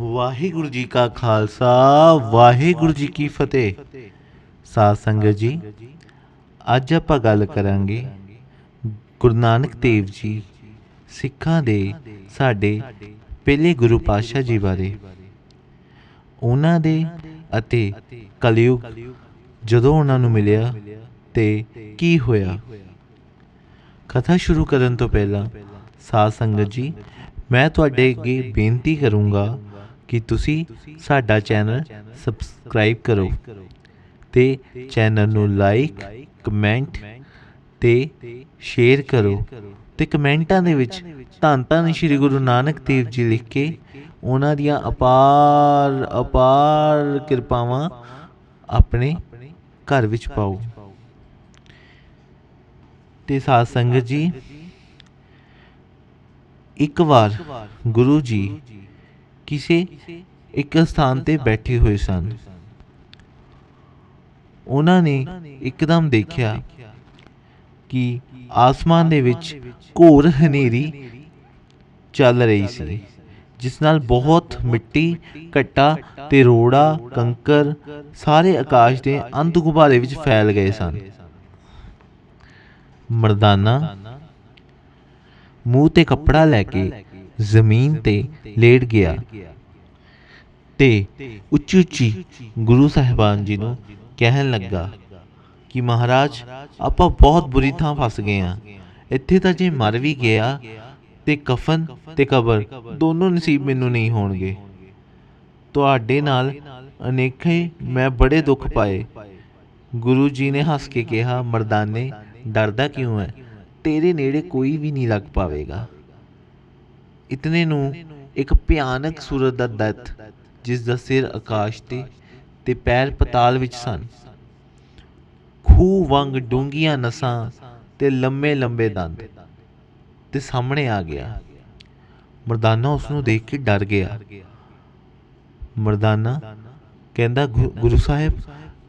ਵਾਹਿਗੁਰੂ ਜੀ ਕਾ ਖਾਲਸਾ, ਵਾਹਿਗੁਰੂ ਜੀ ਕੀ ਫਤਿਹ। ਸਾਧ ਸੰਗਤ ਜੀ, ਅੱਜ ਆਪਾਂ ਗੱਲ ਕਰਾਂਗੇ ਗੁਰੂ ਨਾਨਕ ਦੇਵ ਜੀ ਸਿੱਖਾਂ ਦੇ ਸਾਡੇ ਪਹਿਲੇ ਗੁਰੂ ਪਾਤਸ਼ਾਹ ਜੀ ਬਾਰੇ। ਉਹਨਾਂ ਦੇ ਅਤੇ ਕਲਯੁਗ ਜਦੋਂ ਉਹਨਾਂ ਨੂੰ ਮਿਲਿਆ ਤੇ ਕੀ ਹੋਇਆ? ਕਥਾ ਸ਼ੁਰੂ ਕਰਨ ਤੋਂ ਪਹਿਲਾਂ ਸਾਧ ਸੰਗਤ ਜੀ, ਮੈਂ ਤੁਹਾਡੇ ਅੱਗੇ ਬੇਨਤੀ ਕਰੂੰਗਾ ਕਿ ਤੁਸੀਂ ਸਾਡਾ ਚੈਨਲ ਸਬਸਕ੍ਰਾਈਬ ਕਰੋ ਤੇ ਚੈਨਲ ਨੂੰ ਲਾਈਕ, ਕਮੈਂਟ ਤੇ ਸ਼ੇਅਰ ਕਰੋ ਤੇ ਕਮੈਂਟਾਂ ਦੇ ਵਿੱਚ ਧੰਨ ਧੰਨ ਸ੍ਰੀ ਗੁਰੂ ਨਾਨਕ ਦੇਵ ਜੀ ਲਿਖ ਕੇ ਉਹਨਾਂ ਦੀਆਂ ਅਪਾਰ ਅਪਾਰ ਕਿਰਪਾਵਾਂ ਆਪਣੇ ਘਰ ਵਿੱਚ ਪਾਓ। ਤੇ ਸਾਧ ਸੰਗਤ ਜੀ, ਇੱਕ ਵਾਰ ਗੁਰੂ ਜੀ ਕਿਸੇ ਇੱਕ ਸਥਾਨ ਤੇ ਬੈਠੇ ਹੋਏ ਸਨ। ਉਹਨਾਂ ਨੇ ਇੱਕਦਮ ਦੇਖਿਆ ਕਿ ਆਸਮਾਨ ਦੇ ਵਿੱਚ ਘੋਰ ਹਨੇਰੀ ਚੱਲ ਰਹੀ ਸੀ, ਜਿਸ ਨਾਲ ਬਹੁਤ ਮਿੱਟੀ, ਘੱਟਾ ਤੇ ਰੋੜਾ, ਕੰਕਰ, ਸਾਰੇ ਆਕਾਸ਼ ਦੇ ਅੰਧ ਗੁਬਾਰੇ ਵਿੱਚ ਫੈਲ ਗਏ ਸਨ। ਮਰਦਾਨਾ, ਮੂੰਹ ਤੇ ਕੱਪੜਾ ਲੈ ਕੇ ਜ਼ਮੀਨ ਤੇ ਲੇਟ ਗਿਆ। ਤੇ ਉੱਚੀ ਉੱਚੀ ਗੁਰੂ ਸਾਹਿਬਾਨ ਜੀ ਨੂੰ ਕਹਿਣ ਲੱਗਾ ਕਿ ਮਹਾਰਾਜ, ਆਪਾਂ ਬਹੁਤ ਬੁਰੀ ਥਾਂ ਫਸ ਗਏ ਆ। ਇੱਥੇ ਤਾਂ ਜੇ ਮਰ ਵੀ ਗਿਆ ਤੇ ਕਫਨ ਤੇ ਕਬਰ ਦੋਨੋਂ ਨਸੀਬ ਮੈਨੂੰ ਨਹੀਂ ਹੋਣਗੇ। ਤੁਹਾਡੇ ਨਾਲ ਅਨੇਖੇ ਮੈਂ ਬੜੇ ਦੁੱਖ ਪਾਏ। ਗੁਰੂ ਜੀ ਨੇ ਹੱਸ ਕੇ ਕਿਹਾ, ਮਰਦਾਨੇ, ਡਰਦਾ ਕਿਉਂ ਹੈ ਤੇਰੇ ਨੇੜੇ ਕੋਈ ਵੀ ਨਹੀਂ ਲੱਗ ਪਾਵੇਗਾ। ਇਤਨੇ ਨੂੰ ਇੱਕ ਭਿਆਨਕ ਸੂਰਤ ਦਾ ਦੈਤ, ਜਿਸ ਦਾ ਸਿਰ ਆਕਾਸ਼ ਤੇ ਤੇ ਪੈਰ ਪਤਾਲ ਵਿੱਚ ਸਨ। ਖੂਹ ਵਾਂਗ ਡੂੰਘੀਆਂ ਨਸਾਂ ਤੇ ਲੰਮੇ ਲੰਬੇ ਦੰਦ ਤੇ ਸਾਹਮਣੇ ਆ ਗਿਆ। ਮਰਦਾਨਾ ਉਸ ਨੂੰ ਦੇਖ ਕੇ ਡਰ ਗਿਆ। ਮਰਦਾਨਾ ਕਹਿੰਦਾ ਗੁਰੂ ਸਾਹਿਬ,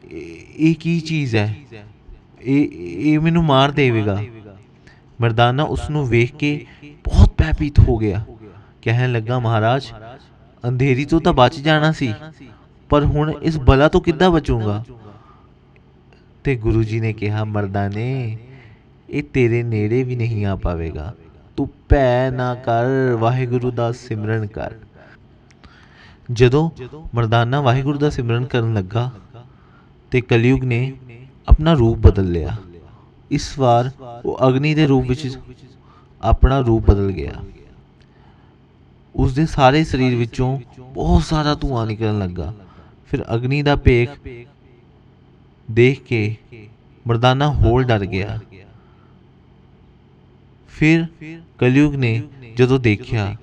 ਇਹ ਇਹ ਕੀ ਚੀਜ਼ ਹੈ? ਇਹ ਇਹ ਮੈਨੂੰ ਮਾਰ ਦੇਵੇਗਾ। ਮਰਦਾਨਾ ਉਸ ਨੂੰ ਵੇਖ ਕੇ ਬਹੁਤ ਭੈਭੀਤ ਹੋ ਗਿਆ। ਕਹਿਣ ਲੱਗਾ, ਮਹਾਰਾਜ, ਅੰਧੇਰੀ ਤੋਂ ਤਾਂ ਬਚ ਜਾਣਾ ਸੀ, ਪਰ ਹੁਣ ਇਸ ਬਲਾ ਤੋਂ ਕਿੱਦਾਂ ਬਚੂੰਗਾ? ਤੇ ਗੁਰੂ ਜੀ ਨੇ ਕਿਹਾ ਮਰਦਾਨੇ ਇਹ ਤੇਰੇ ਨੇੜੇ ਵੀ ਨਹੀਂ ਆ ਪਾਵੇਗਾ। ਤੂੰ ਭੈ ਨਾ ਕਰ, ਵਾਹਿਗੁਰੂ ਦਾ ਸਿਮਰਨ ਕਰ। ਜਦੋਂ ਮਰਦਾਨਾ ਵਾਹਿਗੁਰੂ ਦਾ ਸਿਮਰਨ ਕਰਨ ਲੱਗਾ, ਤੇ ਕਲਯੁਗ ਨੇ ਆਪਣਾ ਰੂਪ ਬਦਲ ਲਿਆ। ਇਸ ਵਾਰ ਉਹ ਅਗਨੀ ਦੇ ਰੂਪ ਵਿੱਚ ਆਪਣਾ ਰੂਪ ਬਦਲ ਗਿਆ। ਉਸ ਦੇ ਸਾਰੇ ਸਰੀਰ ਵਿੱਚੋਂ ਬਹੁਤ ਸਾਰਾ ਧੂਆਂ ਨਿਕਲਣ ਲੱਗਾ। ਫਿਰ ਅਗਨੀ ਦਾ ਭੇਖ ਦੇਖ ਕੇ ਮਰਦਾਨਾ ਹੋਰ ਡਰ ਗਿਆ। ਫਿਰ ਕਲਯੁਗ ਨੇ ਜਦੋਂ ਦੇਖਿਆ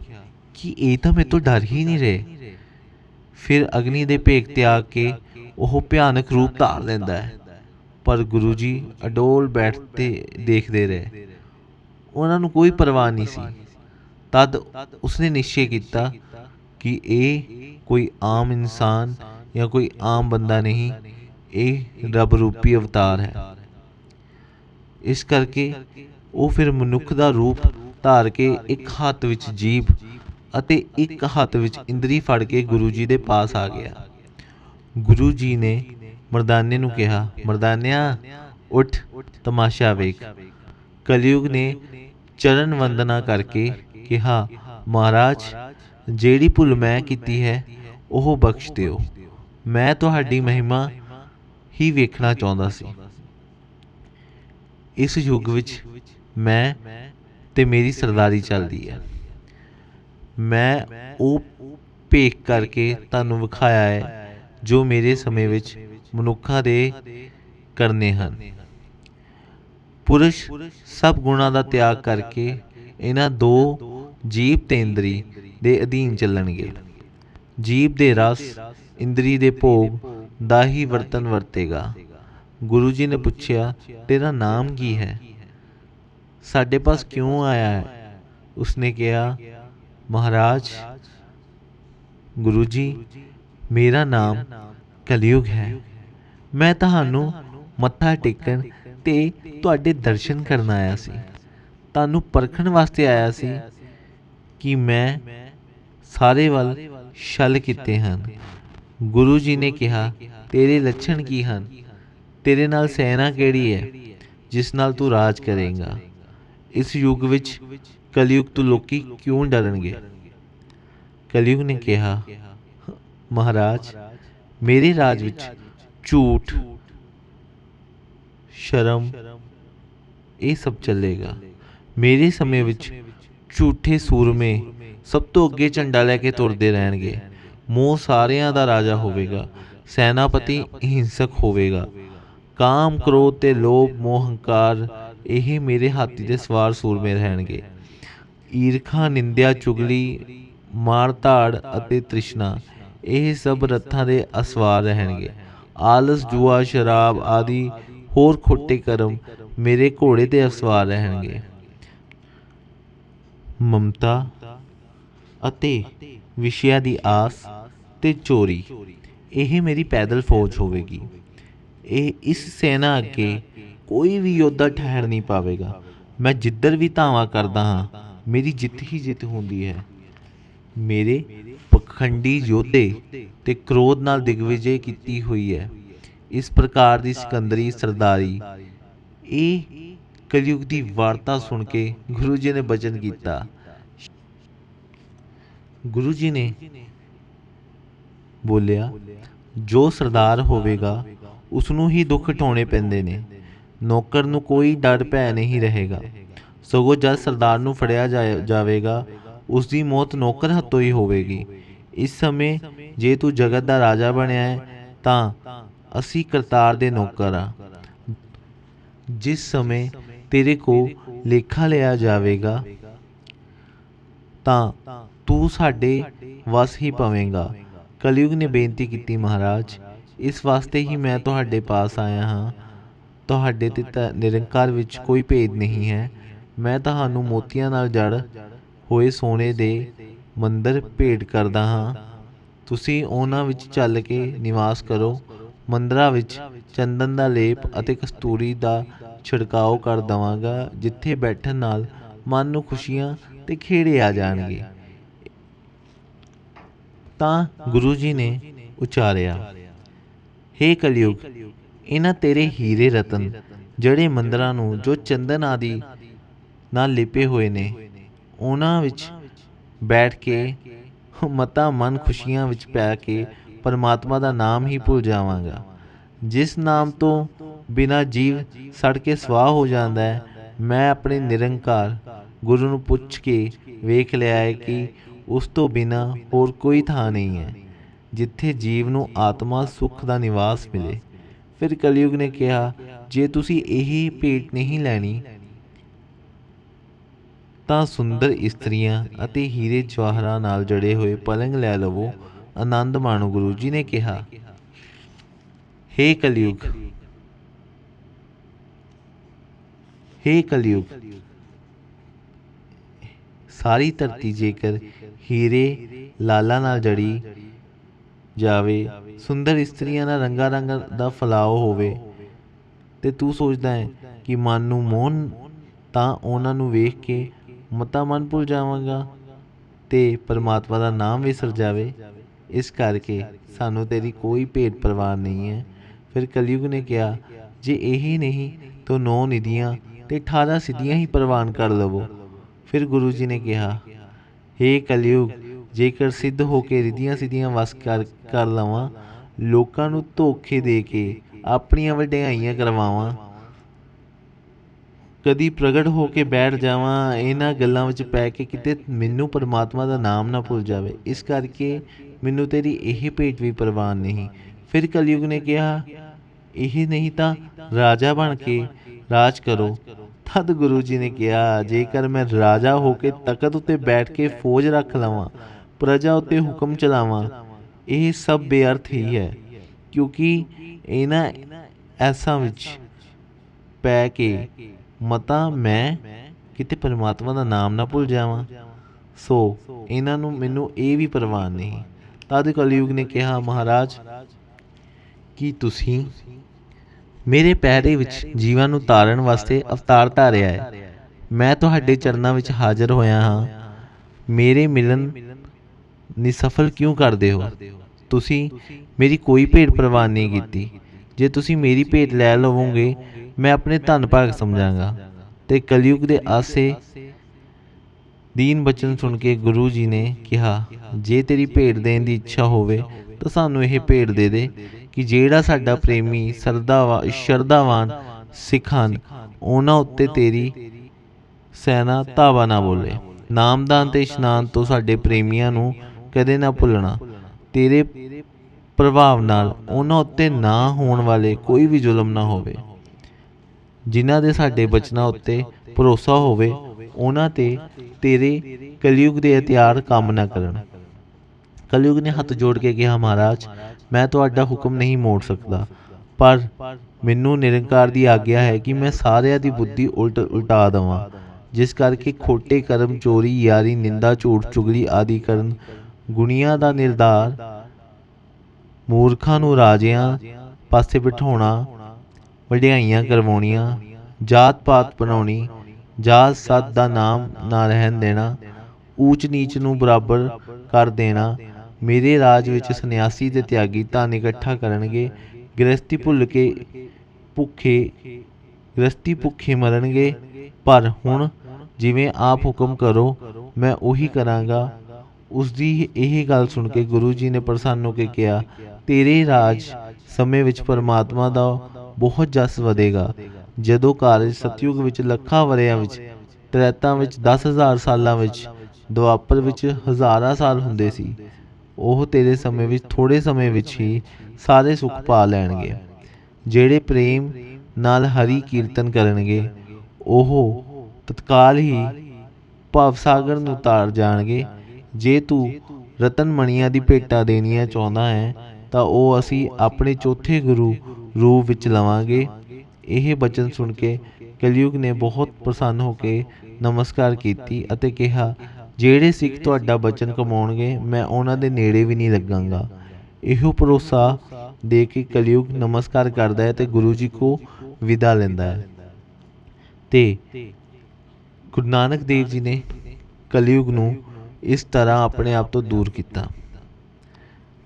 ਕਿ ਇਹ ਤਾਂ ਮੇਰੇ ਤੋਂ ਡਰ ਹੀ ਨਹੀਂ ਰਹੇ, ਫਿਰ ਅਗਨੀ ਦੇ ਭੇਖ ਤੇ ਆ ਕੇ ਉਹ ਭਿਆਨਕ ਰੂਪ ਧਾਰ ਲੈਂਦਾ ਹੈ। ਪਰ ਗੁਰੂ ਜੀ ਅਡੋਲ ਬੈਠਦੇ ਦੇਖਦੇ ਰਹੇ। ਉਹਨਾਂ ਨੂੰ ਕੋਈ ਪਰਵਾਹ ਨਹੀਂ ਸੀ। ਤਦ ਉਸਨੇ ਨਿਸ਼ਚੈ ਕੀਤਾ ਕਿ ਇਹ ਕੋਈ ਆਮ ਇਨਸਾਨ ਜਾਂ ਕੋਈ ਆਮ ਬੰਦਾ ਨਹੀਂ, ਇਹ ਰੱਬ ਰੂਪੀ ਅਵਤਾਰ ਹੈ। ਇਸ ਕਰਕੇ ਉਹ ਫਿਰ ਮਨੁੱਖ ਦਾ ਰੂਪ ਧਾਰ ਕੇ ਇੱਕ ਹੱਥ ਵਿੱਚ ਜੀਭ ਅਤੇ ਇੱਕ ਹੱਥ ਵਿੱਚ ਇੰਦਰੀ ਫੜ ਕੇ ਗੁਰੂ ਜੀ ਦੇ ਪਾਸ ਆ ਗਿਆ। ਗੁਰੂ ਜੀ ਨੇ ਮਰਦਾਨੇ ਨੂੰ ਕਿਹਾ, ਮਰਦਾਨਿਆ, ਉੱਠ, ਤਮਾਸ਼ਾ ਵੇਖ। ਕਲਯੁਗ ਨੇ ਚਰਨ ਵੰਦਨਾ ਕਰਕੇ ਕਿਹਾ ਮਹਾਰਾਜ, ਜਿਹੜੀ ਭੁੱਲ ਮੈਂ ਕੀਤੀ ਹੈ, ਉਹ ਬਖਸ਼ ਦਿਓ। ਮੈਂ ਤੁਹਾਡੀ ਮਹਿਮਾ ਹੀ ਵੇਖਣਾ ਚਾਹੁੰਦਾ ਸੀ। ਇਸ ਯੁੱਗ ਵਿੱਚ ਮੈਂ ਤੇ ਮੇਰੀ ਸਰਦਾਰੀ ਚੱਲਦੀ ਹੈ। ਮੈਂ ਉਹ ਭੇਖ ਕਰਕੇ ਤੁਹਾਨੂੰ ਵਿਖਾਇਆ ਹੈ, ਜੋ ਮੇਰੇ ਸਮੇਂ ਵਿੱਚ ਮਨੁੱਖਾਂ ਦੇ ਕਰਨੇ ਹਨ। ਪੁਰਸ਼ ਸਭ ਗੁਣਾਂ ਦਾ ਤਿਆਗ ਕਰਕੇ ਇਹਨਾਂ ਦੋ ਜੀਵ ਤੇ ਇੰਦਰੀ ਦੇ ਅਧੀਨ ਚੱਲਣਗੇ। ਜੀਵ ਦੇ ਰਸ, ਇੰਦਰੀ ਦੇ ਭੋਗ ਦਾ ਹੀ ਵਰਤਨ ਵਰਤੇਗਾ। ਗੁਰੂ ਜੀ ਨੇ ਪੁੱਛਿਆ, ਤੇਰਾ ਨਾਮ ਕੀ ਹੈ? ਸਾਡੇ ਪਾਸ ਕਿਉਂ ਆਇਆ ਹੈ? ਉਸਨੇ ਕਿਹਾ, ਮਹਾਰਾਜ, ਗੁਰੂ ਜੀ, ਮੇਰਾ ਨਾਮ ਕਲਯੁਗ ਹੈ। ਮੈਂ ਤੁਹਾਨੂੰ ਮੱਥਾ ਟੇਕਣ ਤੇ ਤੁਹਾਡੇ ਦਰਸ਼ਨ ਕਰਨ ਆਇਆ ਸੀ। ਤੁਹਾਨੂੰ ਪਰਖਣ ਵਾਸਤੇ ਆਇਆ ਸੀ। ਕਿ ਮੈਂ ਸਾਰੇ ਵੱਲ ਛਲ ਕੀਤੇ ਹਨ। ਗੁਰੂ ਜੀ ਨੇ ਕਿਹਾ, ਤੇਰੇ ਲੱਛਣ ਕੀ ਹਨ? ਤੇਰੇ ਨਾਲ ਸੈਨਾ ਕਿਹੜੀ ਹੈ ਜਿਸ ਨਾਲ ਤੂੰ ਰਾਜ ਕਰੇਗਾ? ਇਸ ਯੁੱਗ ਵਿੱਚ ਕਲਯੁਗ ਤੋਂ ਲੋਕੀ ਕਿਉਂ ਡਰਨਗੇ? ਕਲਯੁਗ ਨੇ ਕਿਹਾ, ਮਹਾਰਾਜ, ਮੇਰੇ ਰਾਜ ਵਿੱਚ ਝੂਠ, ਸ਼ਰਮ, ਇਹ ਸਭ ਚੱਲੇਗਾ। ਮੇਰੇ ਸਮੇਂ ਵਿੱਚ ਝੂਠੇ ਸੂਰਮੇ ਸਭ ਤੋਂ ਅੱਗੇ ਝੰਡਾ ਲੈ ਕੇ ਤੁਰਦੇ ਰਹਿਣਗੇ। ਮੋਹ ਸਾਰਿਆਂ ਦਾ ਰਾਜਾ ਹੋਵੇਗਾ। ਸੈਨਾਪਤੀ ਹਿੰਸਕ ਹੋਵੇਗਾ। ਕਾਮ ਕ੍ਰੋਧ ਤੇ ਲੋਭ ਮੋਹ ਹੰਕਾਰ ਇਹ ਮੇਰੇ ਹਾਥੀ ਦੇ ਸਵਾਰ ਸੂਰਮੇ ਰਹਿਣਗੇ। ਈਰਖਾ ਨਿੰਦਿਆ ਚੁਗਲੀ ਮਾਰ ਧਾੜ ਅਤੇ ਤ੍ਰਿਸ਼ਨਾ ਇਹ ਸਭ ਰੱਥਾਂ ਦੇ ਅਸਵਾਰ ਰਹਿਣਗੇ। ਆਲਸ ਜੂਆ ਸ਼ਰਾਬ ਆਦਿ ਹੋਰ ਖੋਟੇ ਕਰਮ ਮੇਰੇ ਘੋੜੇ ਤੇ ਅਸਵਾਰ ਰਹਿਣਗੇ। ਮਮਤਾ ਅਤੇ ਵਿਸ਼ਿਆਂ ਦੀ ਆਸ ਤੇ ਚੋਰੀ। ਇਹ ਮੇਰੀ ਪੈਦਲ ਫੌਜ ਹੋਵੇਗੀ। ਇਹ ਇਸ ਸੈਨਾ ਅੱਗੇ ਕੋਈ ਵੀ ਯੋਧਾ ਠਹਿਰ ਨਹੀਂ ਪਾਵੇਗਾ। ਮੈਂ ਜਿੱਧਰ ਵੀ ਧਾਵਾ ਕਰਦਾ ਹਾਂ, ਮੇਰੀ ਜਿੱਤ ਹੀ ਜਿੱਤ ਹੁੰਦੀ ਹੈ। ਮੇਰੇ ਪਖੰਡੀ ਯੋਧੇ ਤੇ ਕ੍ਰੋਧ ਨਾਲ ਦਿਗਵਿਜੇ ਕੀਤੀ ਹੋਈ ਹੈ। ਇਸ ਪ੍ਰਕਾਰ ਦੀ ਸਿਕੰਦਰੀ ਸਰਦਾਰੀ, ਇਹ ਕਲਯੁਗ ਦੀ ਵਾਰਤਾ ਸੁਣ ਕੇ ਗੁਰੂ ਜੀ ਨੇ ਬਚਨ ਕੀਤਾ। ਗੁਰੂ ਜੀ ਨੇ ਬੋਲਿਆ, ਜੋ ਸਰਦਾਰ ਹੋਵੇਗਾ ਉਸ ਨੂੰ ਹੀ ਦੁੱਖ ਢਾਉਣੇ ਪੈਂਦੇ ਨੇ। ਨੌਕਰ ਨੂੰ ਕੋਈ ਡਰ ਭੈ ਨਹੀਂ ਰਹੇਗਾ। ਸਗੋਂ ਜਦ ਸਰਦਾਰ ਨੂੰ ਫੜਿਆ ਜਾਵੇਗਾ ਉਸ ਦੀ ਮੌਤ ਨੌਕਰ ਹੱਥੋਂ ਹੀ ਹੋਵੇਗੀ। ਇਸ ਸਮੇਂ ਜੇ ਤੂੰ ਜਗਤ ਦਾ ਰਾਜਾ ਬਣਿਆ ਹੈ, ਤਾਂ ਅਸੀਂ ਕਰਤਾਰ ਦੇ ਨੌਕਰ ਆ ਜਿਸ ਸਮੇਂ ਤੇਰੇ ਕੋ ਲੇਖਾ ਲਿਆ ਜਾਵੇਗਾ, ਤਾਂ ਤੂੰ ਸਾਡੇ ਵਸ ਹੀ ਪਵੇਂਗਾ। ਕਲਯੁਗ ਨੇ ਬੇਨਤੀ ਕੀਤੀ ਮਹਾਰਾਜ, ਇਸ ਵਾਸਤੇ ਹੀ ਮੈਂ ਤੁਹਾਡੇ ਪਾਸ ਆਇਆ ਹਾਂ। ਤੁਹਾਡੇ ਤੇ ਨਿਰੰਕਾਰ ਵਿੱਚ ਕੋਈ ਭੇਦ ਨਹੀਂ ਹੈ। ਮੈਂ ਤੁਹਾਨੂੰ ਮੋਤੀਆਂ ਨਾਲ ਜੜ ਹੋਏ ਸੋਨੇ ਦੇ ਮੰਦਰ ਭੇਟ ਕਰਦਾ ਹਾਂ। ਤੁਸੀਂ ਉਹਨਾਂ ਵਿੱਚ ਚੱਲ ਕੇ ਨਿਵਾਸ ਕਰੋ। ਮੰਦਰਾਂ ਵਿੱਚ ਚੰਦਨ ਦਾ ਲੇਪ ਅਤੇ ਕਸਤੂਰੀ ਦਾ ਛਿੜਕਾਓ ਕਰ ਦਵਾਂਗਾ, ਜਿੱਥੇ ਬੈਠਣ ਨਾਲ ਮਨ ਨੂੰ ਖੁਸ਼ੀਆਂ ਤੇ ਖੇੜੇ ਆ ਜਾਣਗੇ। ਤਾਂ ਗੁਰੂ ਜੀ ਨੇ ਉਚਾਰਿਆ, ਹੇ ਕਲਯੁਗ ਇਹਨਾਂ ਤੇਰੇ ਹੀਰੇ ਰਤਨ, ਜਿਹੜੇ ਮੰਦਰਾਂ ਨੂੰ, ਜੋ ਚੰਦਨ ਆਦਿ ਨਾਲ ਲਿਪੇ ਹੋਏ ਨੇ, ਉਹਨਾਂ ਵਿੱਚ ਬੈਠ ਕੇ ਮਤਾ ਮਨ ਖੁਸ਼ੀਆਂ ਵਿੱਚ ਪੈ ਕੇ ਪਰਮਾਤਮਾ ਦਾ ਨਾਮ ਹੀ ਭੁੱਲ ਜਾਵਾਂਗਾ। ਜਿਸ ਨਾਮ ਤੋਂ ਬਿਨਾਂ ਜੀਵ ਸੜ ਕੇ ਸਵਾਹ ਹੋ ਜਾਂਦਾ ਹੈ, ਮੈਂ ਆਪਣੇ ਨਿਰੰਕਾਰ ਗੁਰੂ ਨੂੰ ਪੁੱਛ ਕੇ ਵੇਖ ਲਿਆ ਹੈ ਕਿ ਉਸ ਤੋਂ ਬਿਨਾਂ ਹੋਰ ਕੋਈ ਥਾਂ ਨਹੀਂ ਹੈ, ਜਿੱਥੇ ਜੀਵ ਨੂੰ ਆਤਮਾ ਸੁਖ ਦਾ ਨਿਵਾਸ ਮਿਲੇ। ਫਿਰ ਕਲਯੁਗ ਨੇ ਕਿਹਾ, ਜੇ ਤੁਸੀਂ ਇਹੀ ਭੇਟ ਨਹੀਂ ਲੈਣੀ, ਤਾਂ ਸੁੰਦਰ ਇਸਤਰੀਆਂ ਅਤੇ ਹੀਰੇ ਜਵਾਹਰਾਂ ਨਾਲ ਜੜੇ ਹੋਏ ਪਲੰਗ ਲੈ ਲਵੋ। ਆਨੰਦ ਮਾਣੋ ਗੁਰੂ ਜੀ ਨੇ ਕਿਹਾ। ਹੇ ਕਲਯੁਗ ਹੇ ਕਲਯੁਗ, ਸਾਰੀ ਧਰਤੀ ਜੇਕਰ ਹੀਰੇ ਲਾਲਾ ਨਾਲ ਜੜੀ ਜਾਵੇ, ਸੁੰਦਰ ਇਸਤਰੀਆਂ ਨਾਲ ਰੰਗਾ ਰੰਗ ਦਾ ਫਲਾਓ ਹੋਵੇ, ਤੇ ਤੂੰ ਸੋਚਦਾ ਹੈ ਕਿ ਮਨ ਨੂੰ ਮੋਹਨ, ਤਾਂ ਉਹਨਾਂ ਨੂੰ ਵੇਖ ਕੇ ਮਤਾ ਮਨ ਭੁੱਲ ਜਾਵਾਂਗਾ ਤੇ ਪਰਮਾਤਮਾ ਦਾ ਨਾਮ ਵਿਸਰ ਜਾਵੇ। ਇਸ ਕਰਕੇ ਸਾਨੂੰ ਤੇਰੀ ਕੋਈ ਭੇਟ ਪਰਵਾਹ ਨਹੀਂ ਹੈ। ਫਿਰ ਕਲਯੁਗ ਨੇ ਕਿਹਾ, ਜੇ ਇਹੀ ਨਹੀਂ, ਤਾਂ ਨੌ ਨਿਧੀਆਂ ਤੇ 18 ਸਿੱਧੀਆਂ ਹੀ ਪ੍ਰਵਾਨ ਕਰ ਲਵੋ। ਫਿਰ ਗੁਰੂ ਜੀ ਨੇ ਕਿਹਾ, ਹੇ ਕਲਯੁਗ, ਜੇਕਰ ਸਿੱਧ ਹੋ ਕੇ ਰਿਧੀਆਂ ਸਿੱਧੀਆਂ ਵਸ ਕਰ ਕਰ ਲਵਾਂ, ਲੋਕਾਂ ਨੂੰ ਧੋਖੇ ਦੇ ਕੇ ਆਪਣੀਆਂ ਵਡਿਆਈਆਂ ਕਰਵਾਵਾਂ। ਕਦੀ ਪ੍ਰਗਟ ਹੋ ਕੇ ਬੈਠ ਜਾਵਾਂ, ਇਹਨਾਂ ਗੱਲਾਂ ਵਿੱਚ ਪੈ ਕੇ ਕਿਤੇ ਮੈਨੂੰ ਪਰਮਾਤਮਾ ਦਾ ਨਾਮ ਨਾ ਭੁੱਲ ਜਾਵੇ। ਇਸ ਕਰਕੇ ਮੈਨੂੰ ਤੇਰੀ ਇਹ ਭੇਟ ਵੀ ਪ੍ਰਵਾਨ ਨਹੀਂ। ਫਿਰ ਕਲਯੁਗ ਨੇ ਕਿਹਾ, ਇਹ ਨਹੀਂ ਤਾਂ ਰਾਜਾ ਬਣ ਕੇ ਰਾਜ ਕਰੋ। ਤਦ ਗੁਰੂ ਜੀ ਨੇ ਕਿਹਾ, ਜੇਕਰ ਮੈਂ ਰਾਜਾ ਹੋ ਕੇ ਤਖਤ ਉੱਤੇ ਬੈਠ ਕੇ ਫੌਜ ਰੱਖ ਲਵਾਂ, ਪ੍ਰਜਾ ਉੱਤੇ ਹੁਕਮ ਚਲਾਵਾਂ, ਇਹ ਸਭ ਬੇਅਰਥ ਹੀ ਹੈ, ਕਿਉਂਕਿ ਇਹਨਾਂ ਐਸਾਂ ਵਿੱਚ ਪੈ ਕੇ ਮਤਾ ਮੈਂ ਕਿਤੇ ਪਰਮਾਤਮਾ ਦਾ ਨਾਮ ਨਾ ਭੁੱਲ ਜਾਵਾਂ। ਸੋ ਇਹਨਾਂ ਨੂੰ ਮੈਨੂੰ ਇਹ ਵੀ ਪ੍ਰਵਾਨ ਨਹੀਂ। ਤਦ ਕਲਯੁਗ ਨੇ ਕਿਹਾ, ਮਹਾਰਾਜ, ਕੀ ਤੁਸੀਂ ਮੇਰੇ ਪਹਿਰੇ ਵਿੱਚ ਜੀਵਾਂ ਨੂੰ ਤਾਰਨ ਵਾਸਤੇ ਅਵਤਾਰ ਧਾਰਿਆ ਹੈ। ਮੈਂ ਤੁਹਾਡੇ ਚਰਨਾਂ ਵਿੱਚ ਹਾਜ਼ਰ ਹੋਇਆ ਹਾਂ। ਮੇਰੇ ਮਿਲਨ ਨਿਸਫਲ ਕਿਉਂ ਕਰਦੇ ਹੋ? ਤੁਸੀਂ ਮੇਰੀ ਕੋਈ ਭੇਟ ਪ੍ਰਵਾਨ ਨਹੀਂ ਕੀਤੀ। ਜੇ ਤੁਸੀਂ ਮੇਰੀ ਭੇਟ ਲੈ ਲਵੋਗੇ, ਮੈਂ ਆਪਣੇ ਧੰਨ ਭਾਗ ਸਮਝਾਂਗਾ। ਤੇ ਕਲਯੁਗ ਦੇ ਆਸੇ ਦੀਨ ਬਚਨ ਸੁਣ ਕੇ ਗੁਰੂ ਜੀ ਨੇ ਕਿਹਾ, ਜੇ ਤੇਰੀ ਭੇਟ ਦੇਣ ਦੀ ਇੱਛਾ ਹੋਵੇ, ਤਾਂ ਸਾਨੂੰ ਇਹ ਭੇਟ ਦੇ ਦੇ। ਕਿ ਜਿਹੜਾ ਸਾਡਾ ਪ੍ਰੇਮੀ ਸਰਦਾਵਾ ਸ਼ਰਧਾਵਾਨ ਸਿੱਖ ਹਨ ਉਹਨਾਂ ਉੱਤੇ ਤੇਰੀ ਸੈਨਾ ਧਾਵਾ ਨਾ ਬੋਲੇ। ਨਾਮਦਾਨ ਤੇ ਇਸ਼ਨਾਨ ਤੋਂ ਸਾਡੇ ਪ੍ਰੇਮੀਆਂ ਨੂੰ ਕਦੇ ਨਾ ਭੁੱਲਣਾ। ਤੇਰੇ ਪ੍ਰਭਾਵ ਨਾਲ ਉਹਨਾਂ ਉੱਤੇ ਨਾ ਹੋਣ ਵਾਲੇ ਕੋਈ ਵੀ ਜ਼ੁਲਮ ਨਾ ਹੋਵੇ। ਜਿਨ੍ਹਾਂ ਦੇ ਸਾਡੇ ਬਚਨਾਂ ਉੱਤੇ ਭਰੋਸਾ ਹੋਵੇ, ਉਹਨਾਂ ਤੇ ਤੇਰੇ ਕਲਯੁਗ ਦੇ ਹਥਿਆਰ ਕੰਮ ਨਾ ਕਰਨ। ਕਲਯੁਗ ਨੇ ਹੱਥ ਜੋੜ ਕੇ ਕਿਹਾ, ਮਹਾਰਾਜ ਮੈਂ ਤੁਹਾਡਾ ਹੁਕਮ ਨਹੀਂ ਮੋੜ ਸਕਦਾ। ਪਰ ਮੈਨੂੰ ਨਿਰੰਕਾਰ ਦੀ ਆਗਿਆ ਹੈ ਕਿ ਮੈਂ ਸਾਰਿਆਂ ਦੀ ਬੁੱਧੀ ਉਲਟ ਉਲਟਾ ਦੇਵਾਂ, ਜਿਸ ਕਰਕੇ ਖੋਟੇ ਕਰਮ, ਚੋਰੀ, ਯਾਰੀ, ਨਿੰਦਾ, ਝੂਠ, ਚੁਗਲੀ ਆਦਿ ਕਰਨ ਗੁਣੀਆਂ ਦਾ ਨਿਰਧਾਰ, ਮੂਰਖਾਂ ਨੂੰ ਰਾਜਿਆਂ ਪਾਸੇ ਬਿਠਾਉਣਾ, ਵਡਿਆਈਆਂ ਕਰਵਾਉਣੀਆਂ, ਜਾਤ ਪਾਤ ਬਣਾਉਣੀ, ਜਾਤ ਸਤ ਦਾ ਨਾਮ ਨਾ ਰਹਿਣ ਦੇਣਾ ਊਚ ਨੀਚ ਨੂੰ ਬਰਾਬਰ ਕਰ ਦੇਣਾ ਮੇਰੇ ਰਾਜ ਵਿੱਚ ਸੰਨਿਆਸੀ ਤੇ ਤਿਆਗੀ ਧਨ ਇਕੱਠਾ ਕਰਨਗੇ ਗ੍ਰਸਤੀ ਭੁੱਲ ਕੇ ਭੁੱਖੇ ਗ੍ਰਸਤੀ ਭੁੱਖੇ ਮਰਨਗੇ, ਪਰ ਹੁਣ ਜਿਵੇਂ ਆਪ ਹੁਕਮ ਕਰੋ, ਮੈਂ ਉਹੀ ਕਰਾਂਗਾ। ਉਸ ਦੀ ਇਹ ਗੱਲ ਸੁਣ ਕੇ ਗੁਰੂ ਜੀ ਨੇ ਪ੍ਰਸੰਨ ਹੋ ਕੇ ਕਿਹਾ, ਤੇਰੇ ਰਾਜ ਸਮੇਂ ਵਿੱਚ ਪਰਮਾਤਮਾ ਦਾ ਬਹੁਤ ਜਸ ਵਧੇਗਾ। ਜਦੋਂ ਕਾਰਜ ਸਤਯੁਗ ਵਿੱਚ ਲੱਖਾਂ ਵਰਿਆਂ ਵਿੱਚ, ਤ੍ਰੈਤਾ ਵਿੱਚ 10000 ਸਾਲਾਂ ਵਿੱਚ, ਦੁਆਪਰ ਵਿੱਚ ਹਜ਼ਾਰਾਂ ਸਾਲ ਹੁੰਦੇ ਸੀ। ਉਹ ਤੇਰੇ ਸਮੇਂ ਵਿੱਚ ਥੋੜੇ ਸਮੇਂ ਵਿੱਚ ਹੀ ਸਾਰੇ ਸੁੱਖ ਪਾ ਲੈਣਗੇ। ਜਿਹੜੇ ਪ੍ਰੇਮ ਨਾਲ ਹਰੀ ਕੀਰਤਨ ਕਰਨਗੇ, ਉਹ ਤਤਕਾਲ ਹੀ ਭਵ ਸਾਗਰ ਨੂੰ ਤਾਰ ਜਾਣਗੇ। ਜੇ ਤੂੰ ਰਤਨ ਮਣੀਆਂ ਦੀ ਭੇਟਾ ਦੇਣੀਆਂ ਚਾਹੁੰਦਾ ਹੈ, ਤਾਂ ਉਹ ਅਸੀਂ ਆਪਣੇ ਚੌਥੇ ਗੁਰੂ ਰੂਪ ਵਿੱਚ ਲਵਾਂਗੇ। ਇਹ ਬਚਨ ਸੁਣ ਕੇ ਕਲਯੁਗ ਨੇ ਬਹੁਤ ਪ੍ਰਸੰਨ ਹੋ ਕੇ ਨਮਸਕਾਰ ਕੀਤੀ ਅਤੇ ਕਿਹਾ ਜਿਹੜੇ ਸਿੱਖ ਤੁਹਾਡਾ ਬਚਨ ਕਮਾਉਣਗੇ, ਮੈਂ ਉਹਨਾਂ ਦੇ ਨੇੜੇ ਵੀ ਨਹੀਂ ਲੱਗਾਂਗਾ। ਇਹੋ ਭਰੋਸਾ ਦੇ ਕੇ ਕਲਯੁਗ ਨਮਸਕਾਰ ਕਰਦਾ ਹੈ ਤੇ ਗੁਰੂ ਜੀ ਕੋ ਵਿਦਾ ਲੈਂਦਾ ਹੈ। ਤੇ ਗੁਰੂ ਨਾਨਕ ਦੇਵ ਜੀ ਨੇ ਕਲਯੁਗ ਨੂੰ ਇਸ ਤਰ੍ਹਾਂ ਆਪਣੇ ਆਪ ਤੋਂ ਦੂਰ ਕੀਤਾ।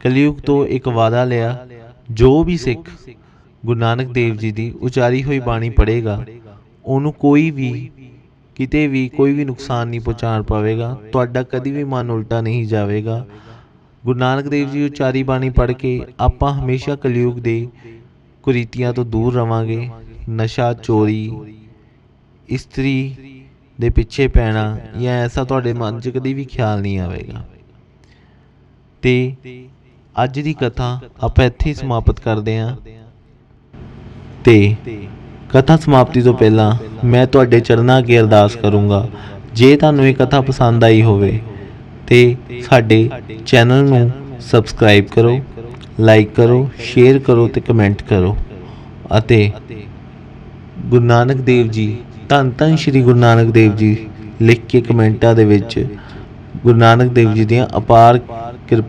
ਕਲਯੁਗ ਤੋਂ ਇੱਕ ਵਾਅਦਾ ਲਿਆ, ਜੋ ਵੀ ਸਿੱਖ ਗੁਰੂ ਨਾਨਕ ਦੇਵ ਜੀ ਦੀ ਉਚਾਰੀ ਹੋਈ ਬਾਣੀ ਪੜ੍ਹੇਗਾ, ਉਹਨੂੰ ਕੋਈ ਵੀ ਕਿਤੇ ਵੀ ਕੋਈ ਵੀ ਨੁਕਸਾਨ ਨਹੀਂ ਪਹੁੰਚਾਣ ਪਾਵੇਗਾ, ਤੁਹਾਡਾ ਕਦੀ ਵੀ ਮਨ ਉਲਟਾ ਨਹੀਂ ਜਾਵੇਗਾ। ਗੁਰੂ ਨਾਨਕ ਦੇਵ ਜੀ ਉਚਾਰੀ ਬਾਣੀ ਪੜ੍ਹ ਕੇ ਆਪਾਂ ਹਮੇਸ਼ਾ ਕਲਯੁਗ ਦੇ ਕੁਰੀਤੀਆਂ ਤੋਂ ਦੂਰ ਰਵਾਂਗੇ। ਨਸ਼ਾ, ਚੋਰੀ, ਇਸਤਰੀ ਦੇ ਪਿੱਛੇ ਪੈਣਾ ਜਾਂ ਐਸਾ ਤੁਹਾਡੇ ਮਨ 'ਚ ਕਦੀ ਵੀ ਖਿਆਲ ਨਹੀਂ ਆਵੇਗਾ। ਤੇ ਅੱਜ ਦੀ ਕਥਾ ਆਪਾਂ ਇੱਥੇ ਹੀ ਸਮਾਪਤ ਕਰਦੇ ਹਾਂ। ਤੇ ਕਥਾ ਸਮਾਪਤੀ ਤੋਂ ਪਹਿਲਾਂ ਮੈਂ ਤੁਹਾਡੇ ਚਰਨਾਂ ਅੱਗੇ ਅਰਦਾਸ ਕਰੂੰਗਾ। ਜੇ ਤੁਹਾਨੂੰ ਇਹ ਕਥਾ ਪਸੰਦ ਆਈ ਹੋਵੇ, ਤੇ ਸਾਡੇ ਚੈਨਲ ਨੂੰ ਸਬਸਕ੍ਰਾਈਬ ਕਰੋ, ਲਾਈਕ ਕਰੋ, ਸ਼ੇਅਰ ਕਰੋ ਤੇ ਕਮੈਂਟ ਕਰੋ। ਅਤੇ ਗੁਰੂ ਨਾਨਕ ਦੇਵ ਜੀ, ਧੰਨ ਧੰਨ ਸ਼੍ਰੀ ਗੁਰੂ ਨਾਨਕ ਦੇਵ ਜੀ, ਲਿਖ ਕੇ ਕਮੈਂਟਾਂ ਦੇ ਵਿੱਚ ਗੁਰੂ ਨਾਨਕ ਦੇਵ ਜੀ ਦੀਆਂ ਅਪਾਰ ਕਿਰਪਾ